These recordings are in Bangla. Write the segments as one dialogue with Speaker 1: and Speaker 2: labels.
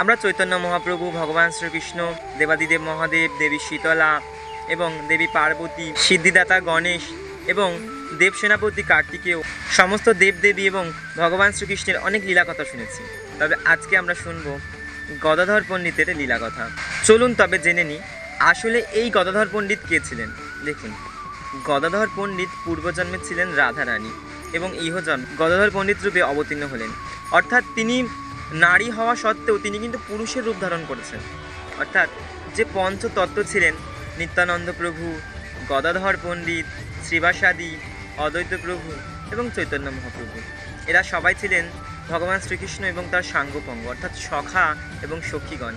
Speaker 1: আমরা চৈতন্য মহাপ্রভু, ভগবান শ্রীকৃষ্ণ, দেবাদিদেব মহাদেব, দেবী শীতলা এবং দেবী পার্বতী, সিদ্ধিদাতা গণেশ এবং দেব সেনাপতি কার্তিকেয়, সমস্ত দেবদেবী এবং ভগবান শ্রীকৃষ্ণের অনেক লীলা কথা শুনেছি। তবে আজকে আমরা শুনব গদাধর পণ্ডিতের লীলা কথা চলুন তবে জেনে নিই, আসলে এই গদাধর পণ্ডিত কে ছিলেন? দেখুন, গদাধর পণ্ডিত পূর্বজন্মে ছিলেন রাধা রানী এবং ইহজন্ম গদাধর পণ্ডিত রূপে অবতীর্ণ হলেন। অর্থাৎ তিনি নারী হওয়া সত্ত্বেও তিনি কিন্তু পুরুষের রূপ ধারণ করেছেন। অর্থাৎ যে পঞ্চতত্ত্ব ছিলেন, নিত্যানন্দ প্রভু, গদাধর পণ্ডিত, শ্রীবাসাদি, অদ্বৈত প্রভু এবং চৈতন্য মহাপ্রভু। এরা সবাই ছিলেন ভগবান শ্রীকৃষ্ণ এবং তার সাঙ্গপঙ্গ, অর্থাৎ সখা এবং সখীগণ।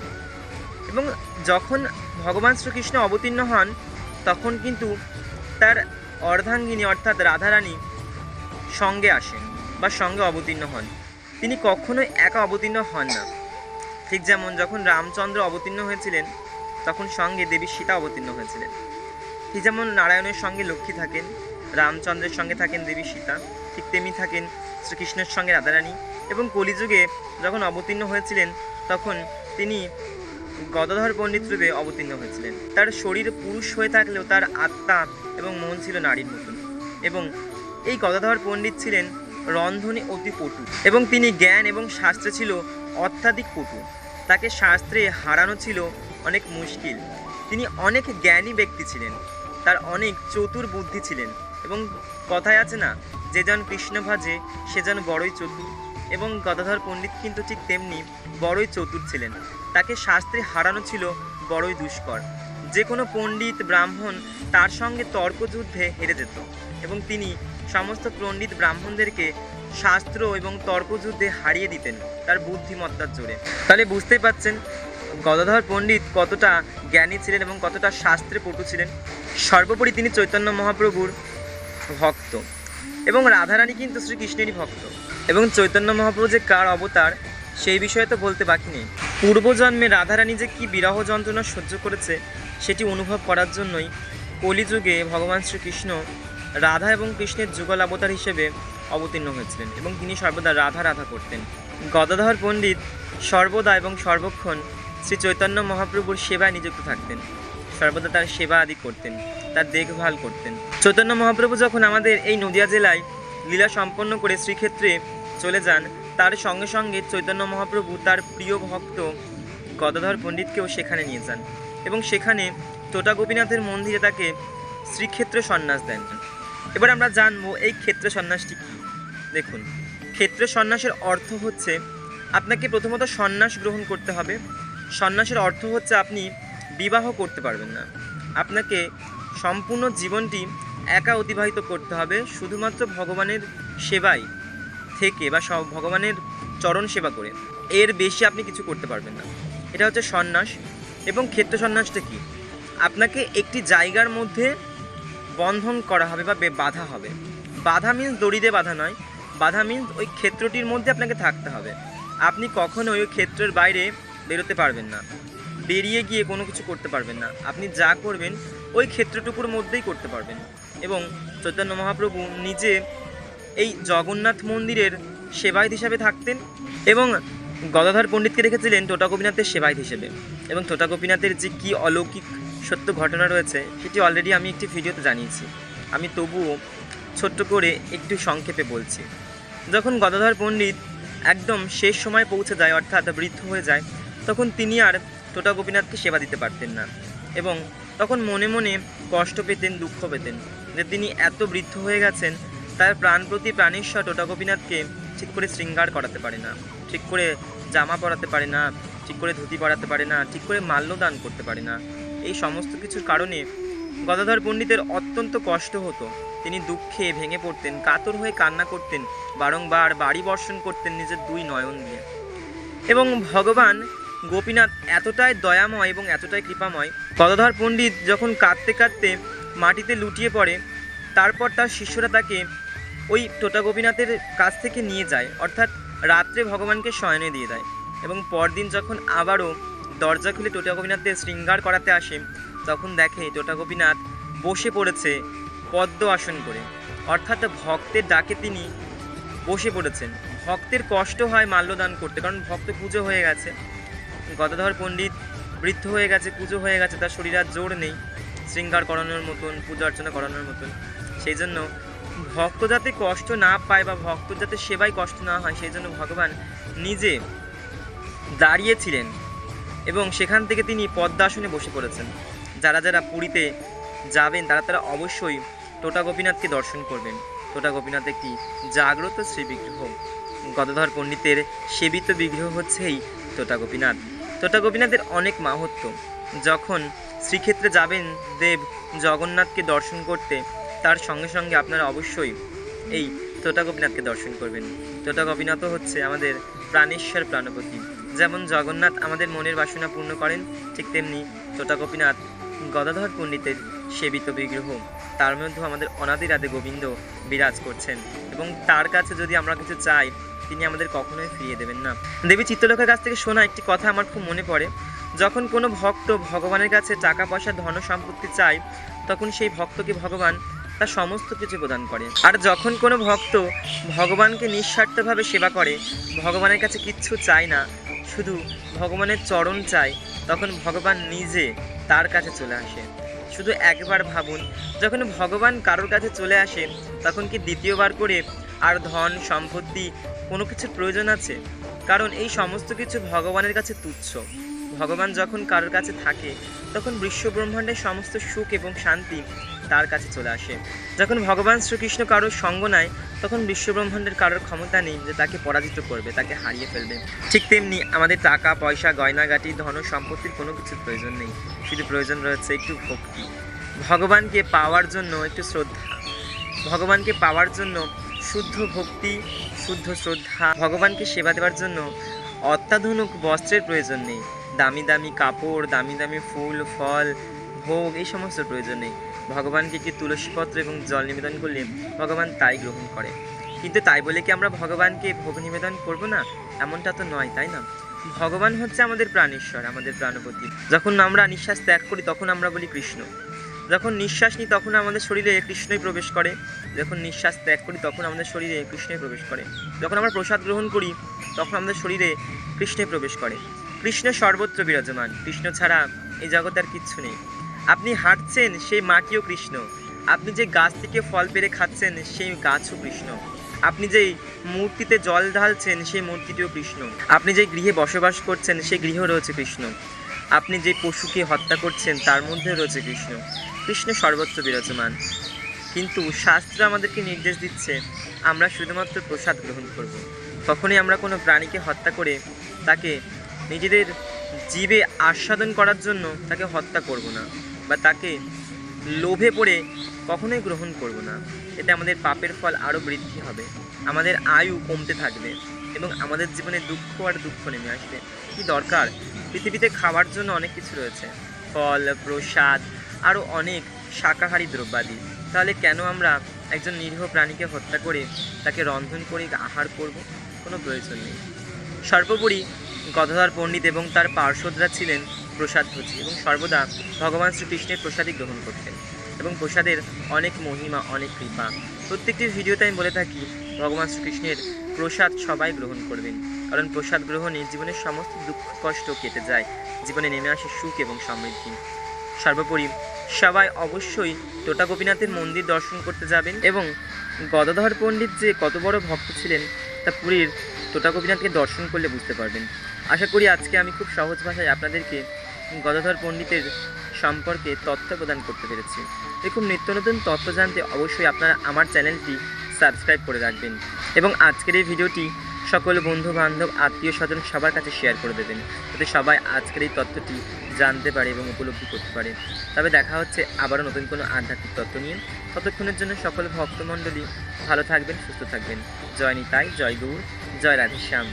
Speaker 1: এবং যখন ভগবান শ্রীকৃষ্ণ অবতীর্ণ হন, তখন কিন্তু তার অর্ধাঙ্গিনী, অর্থাৎ রাধারানী, সঙ্গে আসেন বা সঙ্গে অবতীর্ণ হন। তিনি কখনোই একা অবতীর্ণ হন না। ঠিক যেমন যখন রামচন্দ্র অবতীর্ণ হয়েছিলেন, তখন সঙ্গে দেবী সীতা অবতীর্ণ হয়েছিলেন। ঠিক যেমন নারায়ণের সঙ্গে লক্ষ্মী থাকেন, রামচন্দ্রের সঙ্গে থাকেন দেবী সীতা, ঠিক তেমনি থাকেন শ্রীকৃষ্ণের সঙ্গে রাধারানী এবং কলিযুগে যখন অবতীর্ণ হয়েছিলেন, তখন তিনি গদাধর পণ্ডিত রূপে অবতীর্ণ হয়েছিলেন। তার শরীর পুরুষ হয়ে থাকলেও তার আত্মা এবং মন ছিল নারীর মতন। এবং এই গদাধর পণ্ডিত ছিলেন রন্ধনে অতি পটু এবং তিনি জ্ঞান এবং শাস্ত্রে ছিল অত্যাধিক পটু। তাকে শাস্ত্রে হারানো ছিল অনেক মুশকিল। তিনি অনেক জ্ঞানী ব্যক্তি ছিলেন, তার অনেক চতুর বুদ্ধি ছিলেন এবং কথায় আছে না, যে জন কৃষ্ণ ভাজে, সে যেন বড়ই চতুর। এবং গদাধর পণ্ডিত কিন্তু ঠিক তেমনি বড়ই চতুর ছিলেন। তাকে শাস্ত্রে হারানো ছিল বড়ই দুষ্কর। যে কোনো পণ্ডিত ব্রাহ্মণ তার সঙ্গে তর্কযুদ্ধে হেরে যেত এবং তিনি সমস্ত পণ্ডিত ব্রাহ্মণদেরকে শাস্ত্র এবং তর্কযুদ্ধে হারিয়ে দিতেন তার বুদ্ধিমত্তার জোরে। তাহলে বুঝতেই পাচ্ছেন গদাধর পণ্ডিত কতটা জ্ঞানী ছিলেন এবং কতটা শাস্ত্রে পটু ছিলেন। সর্বোপরি তিনি চৈতন্য মহাপ্রভুর ভক্ত এবং রাধারানী কিন্তু শ্রীকৃষ্ণেরই ভক্ত এবং চৈতন্য মহাপ্রভু যে কার অবতার, সেই বিষয়ে তো বলতে বাকি নেই। পূর্বজন্মে রাধারানী যে কি বিরহ যন্ত্রণা সহ্য করেছে, সেটি অনুভব করার জন্যই কলিযুগে ভগবান শ্রীকৃষ্ণ রাধা এবং কৃষ্ণের যুগল অবতার হিসেবে অবতীর্ণ হয়েছিলেন এবং তিনি সর্বদা রাধা রাধা করতেন। গদাধর পণ্ডিত সর্বদা এবং সর্বক্ষণ শ্রী চৈতন্য মহাপ্রভুর সেবায় নিযুক্ত থাকতেন। সর্বদা তার সেবা আদি করতেন, তার দেখভাল করতেন। চৈতন্য মহাপ্রভু যখন আমাদের এই নদিয়া জেলায় লীলা সম্পন্ন করে শ্রীক্ষেত্রে চলে যান, তার সঙ্গে সঙ্গে চৈতন্য মহাপ্রভু তার প্রিয় ভক্ত গদাধর পণ্ডিতকেও সেখানে নিয়ে যান এবং সেখানে তোটা গোপীনাথের মন্দিরে তাকে শ্রীক্ষেত্রে সন্ন্যাস দেন। এবার আমরা জানব এই ক্ষেত্র সন্ন্যাসটি কী? দেখুন, ক্ষেত্র সন্ন্যাসের অর্থ হচ্ছে আপনাকে প্রথমত সন্ন্যাস গ্রহণ করতে হবে। সন্ন্যাসের অর্থ হচ্ছে আপনি বিবাহ করতে পারবেন না। আপনাকে সম্পূর্ণ জীবনটি একা অতিবাহিত করতে হবে, শুধুমাত্র ভগবানের সেবায় থেকে বা ভগবানের চরণ সেবা করে। এর বেশি আপনি কিছু করতে পারবেন না। এটা হচ্ছে সন্ন্যাস। এবং ক্ষেত্র সন্ন্যাসটা কি? আপনাকে একটি জায়গার মধ্যে বন্ধন করা হবে বা বাধা হবে। বাধা মিন্স দড়িতে বাধা নয়। বাধা মিন্স ওই ক্ষেত্রটির মধ্যে আপনাকে থাকতে হবে। আপনি কখনো ওই ক্ষেত্রের বাইরে বেরোতে পারবেন না। বেরিয়ে গিয়ে কোনো কিছু করতে পারবেন না। আপনি যা করবেন, ওই ক্ষেত্রটুকুর মধ্যেই করতে পারবেন। এবং চৈতন্য মহাপ্রভু নিজে এই জগন্নাথ মন্দিরের সেবায়ত হিসাবে থাকতেন এবং গদাধর পণ্ডিতকে রেখেছিলেন টোটা গোপীনাথের সেবায়ত হিসেবে। এবং টোটা গোপীনাথের যে কী অলৌকিক সত্য ঘটনা রয়েছে, সেটি অলরেডি আমি একটি ভিডিওতে জানিয়েছি। আমি তবুও ছোট্ট করে একটু সংক্ষেপে বলছি। যখন গদাধর পণ্ডিত একদম শেষ সময় পৌঁছে যায়, অর্থাৎ বৃদ্ধ হয়ে যায়, তখন তিনি আর টোটা গোপীনাথকে সেবা দিতে পারতেন না এবং তখন মনে মনে কষ্ট পেতেন, দুঃখ পেতেন যে তিনি এত বৃদ্ধ হয়ে গেছেন, তার প্রাণ প্রতি প্রাণেশ্বর টোটা গোপীনাথকে ঠিক করে শৃঙ্গার করাতে পারে না, ঠিক করে জামা পরাতে পারে না, ঠিক করে ধুতি পরাতে পারে না, ঠিক করে মাল্যদান করতে পারে না। এই সমস্ত কিছুর কারণে গদাধর পণ্ডিতের অত্যন্ত কষ্ট হতো। তিনি দুঃখে ভেঙে পড়তেন, কাতর হয়ে কান্না করতেন, বারংবার বাড়ি বর্ষণ করতেন নিজের দুই নয়ন দিয়ে। এবং ভগবান গোপীনাথ এতটাই দয়াময় এবং এতটাই কৃপাময়, গদাধর পণ্ডিত যখন কাঁদতে কাঁদতে মাটিতে লুটিয়ে পড়ে, তারপর তার শিষ্যরা তাকে ওই টোটা গোপীনাথের কাছ থেকে নিয়ে যায়, অর্থাৎ রাত্রে ভগবানকে শয়নে দিয়ে দেয়। এবং পরদিন যখন আবারও দরজা খুলে টোটা গোপীনাথের শৃঙ্গার করাতে আসে। তখন দেখে টোটা গোপীনাথ বসে পড়েছে পদ্ম আসন করে। অর্থাৎ ভক্তের ডাকে তিনি বসে পড়েছেন। ভক্তের কষ্ট হয় মাল্যদান করতে, কারণ ভক্ত পুজো হয়ে গেছে। গদাধর পণ্ডিত বৃদ্ধ হয়ে গেছে, পুজো হয়ে গেছে, তার শরীর আর জোর নেই শৃঙ্গার করানোর মতন, পূজা অর্চনা করানোর মতন। সেই জন্য ভক্ত যাতে কষ্ট না পায় বা ভক্ত যাতে সেবায় কষ্ট না হয় সেই জন্য ভগবান নিজে দাঁড়িয়েছিলেন এবং সেখান থেকে তিনি পদ্মাসনে বসে পড়েছেন। যারা যারা পুরীতে যাবেন, তারা তারা অবশ্যই টোটা গোপীনাথকে দর্শন করবেন। টোটা গোপীনাথ একটি জাগ্রত শ্রী বিগ্রহ গদাধর পণ্ডিতের সেবিত বিগ্রহ হচ্ছে এই টোটা গোপীনাথ। টোটা গোপীনাথের অনেক মাহাত্ম। যখন শ্রীক্ষেত্রে যাবেন, দেব জগন্নাথকে দর্শন করতে, তার সঙ্গে সঙ্গে আপনারা অবশ্যই এই তোটা গোপীনাথকে দর্শন করবেন। তোটা গোপীনাথও হচ্ছে আমাদের প্রাণেশ্বর প্রাণপতি। যেমন জগন্নাথ আমাদের মনের বাসনা পূর্ণ করেন, ঠিক তেমনি তোটা গোপীনাথ গদাধর পণ্ডিতের সেবিত বিগ্রহ। তার মধ্যেও আমাদের অনাদি রাধে গোবিন্দ বিরাজ করছেন এবং তার কাছে যদি আমরা কিছু চাই, তিনি আমাদের কখনোই ফিরিয়ে দেবেন না। দেবী চিত্রলেখার কাছ থেকে শোনা একটি কথা আমার খুব মনে পড়ে। যখন কোনো ভক্ত ভগবানের কাছে টাকা পয়সা ধন সম্পত্তি চায়, তখন সেই ভক্তকে ভগবান তার সমস্ত কিছু প্রদান করে। আর যখন কোনো ভক্ত ভগবানকে নিঃস্বার্থভাবে সেবা করে, ভগবানের কাছে কিচ্ছু চায় না, শুধু ভগবানের চরণ চায়, তখন ভগবান নিজে তার কাছে চলে আসে। শুধু একবার ভাবুন, যখন ভগবান কারোর কাছে চলে আসে, তখন কি দ্বিতীয়বার করে আর ধন, সম্পত্তি, কোনো কিছুর প্রয়োজন আছে? কারণ এই সমস্ত কিছু ভগবানের কাছে তুচ্ছ। ভগবান যখন কারোর কাছে থাকে, তখন বিশ্বব্রহ্মাণ্ডের সমস্ত সুখ এবং শান্তি তার কাছে চলে আসে। যখন ভগবান শ্রীকৃষ্ণ কারোর সঙ্গ নেয়, তখন বিশ্বব্রহ্মাণ্ডের কারোর ক্ষমতা নেই যে তাকে পরাজিত করবে, তাকে হারিয়ে ফেলবে। ঠিক তেমনি আমাদের টাকা, পয়সা, গয়নাগাটি, ধন, সম্পত্তির কোনো কিছুর প্রয়োজন নেই। শুধু প্রয়োজন রয়েছে একটু ভক্তি। ভগবানকে পাওয়ার জন্য একটু শ্রদ্ধা। ভগবানকে পাওয়ার জন্য শুদ্ধ ভক্তি, শুদ্ধ শ্রদ্ধা, ভগবানকে সেবা দেওয়ার জন্য অত্যাধুনিক বস্ত্রের প্রয়োজন নেই। দামি দামি কাপড়, দামি দামি ফুল, ফল, ভোগ, এই সমস্ত প্রয়োজন নেই। ভগবানকে কি তুলসীপত্র এবং জল নিবেদন করলে ভগবান তাই গ্রহণ করে? কিন্তু তাই বলে কি আমরা ভগবানকে ভোগ নিবেদন করব না? এমনটা তো নয়, তাই না? ভগবান হচ্ছে আমাদের প্রাণেশ্বর, আমাদের প্রাণপতি। যখন আমরা নিঃশ্বাস ত্যাগ করি, তখন আমরা বলি কৃষ্ণ। যখন নিঃশ্বাস নিই, তখন আমাদের শরীরে কৃষ্ণই প্রবেশ করে। যখন নিঃশ্বাস ত্যাগ করি, তখন আমাদের শরীরে কৃষ্ণই প্রবেশ করে। যখন আমরা প্রসাদ গ্রহণ করি, তখন আমাদের শরীরে কৃষ্ণই প্রবেশ করে। কৃষ্ণ সর্বত্র বিরাজমান। কৃষ্ণ ছাড়া এই জগতে আর কিচ্ছু নেই। আপনি হাঁটছেন, সেই মাটিও কৃষ্ণ। আপনি যে গাছ থেকে ফল পেরে খাচ্ছেন, সেই গাছও কৃষ্ণ। আপনি যেই মূর্তিতে জল ঢালছেন, সেই মূর্তিটিও কৃষ্ণ। আপনি যে গৃহে বসবাস করছেন, সেই গৃহ রয়েছে কৃষ্ণ। আপনি যে পশুকে হত্যা করছেন, তার মধ্যে রয়েছে কৃষ্ণ। কৃষ্ণ সর্বত্র বিরাজমান। কিন্তু শাস্ত্র আমাদেরকে নির্দেশ দিচ্ছে, আমরা শুধুমাত্র প্রসাদ গ্রহণ করব। কখনোই আমরা কোনো প্রাণীকে হত্যা করে তাকে নিজেদের জীবে আস্বাদন করার জন্য তাকে হত্যা করব না। বা তাকে লোভে পড়ে কখনোই গ্রহণ করব না। এতে আমাদের পাপের ফল আরও বৃদ্ধি হবে। আমাদের আয়ু কমতে থাকবে এবং আমাদের জীবনে দুঃখ আর দুঃখ নেমে আসবে। কি দরকার? পৃথিবীতে খাওয়ার জন্য অনেক কিছু রয়েছে। ফল, প্রসাদ, আরও অনেক শাকাহারী দ্রব্যাদি। তাহলে কেন আমরা একজন নিরীহ প্রাণীকে হত্যা করে তাকে রন্ধন করে আহার করব? কোনো প্রয়োজন নেই। সর্বোপরি গদাধর পণ্ডিত এবং তার পার্শ্বদরা ছিলেন প্রসাদভোজী এবং সর্বদা ভগবান শ্রীকৃষ্ণের প্রসাদই গ্রহণ করতেন এবং প্রসাদের অনেক মহিমা, অনেক কৃপা। প্রত্যেকটি ভিডিওতে আমি বলে থাকি, ভগবান শ্রীকৃষ্ণের প্রসাদ সবাই গ্রহণ করবেন। কারণ প্রসাদ গ্রহণে জীবনের সমস্ত দুঃখ, কষ্ট কেটে যায়। জীবনে নেমে আসে সুখ এবং সমৃদ্ধি। সর্বোপরি সবাই অবশ্যই টোটা গোপীনাথের মন্দির দর্শন করতে যাবেন এবং গদাধর পণ্ডিত যে কত বড় ভক্ত ছিলেন, তা পুরীর টোটা গোপীনাথকে দর্শন করলে বুঝতে পারবেন। আশা করি আজকে আমি খুব সহজ ভাষায় আপনাদেরকে গদাধর পণ্ডিতের সম্পর্কে তথ্য প্রদান করতে পেরেছি। এরকম নিত্য নতুন তথ্য জানতে অবশ্যই আপনারা আমার চ্যানেলটি সাবস্ক্রাইব করে রাখবেন এবং আজকের এই ভিডিওটি সকল বন্ধু বান্ধব আত্মীয় স্বজন সবার কাছে শেয়ার করে দেবেন যাতে সবাই আজকের এই তথ্যটি জানতে পারে এবং উপলব্ধি করতে পারে। তবে দেখা হচ্ছে আবারও নতুন কোনো আধ্যাত্মিক তথ্য নিয়ে। ততক্ষণের জন্য সকল ভক্তমণ্ডলী ভালো থাকবেন, সুস্থ থাকবেন। জয় নিতাই, জয় গৌর, জয় রাধেশ্যাম।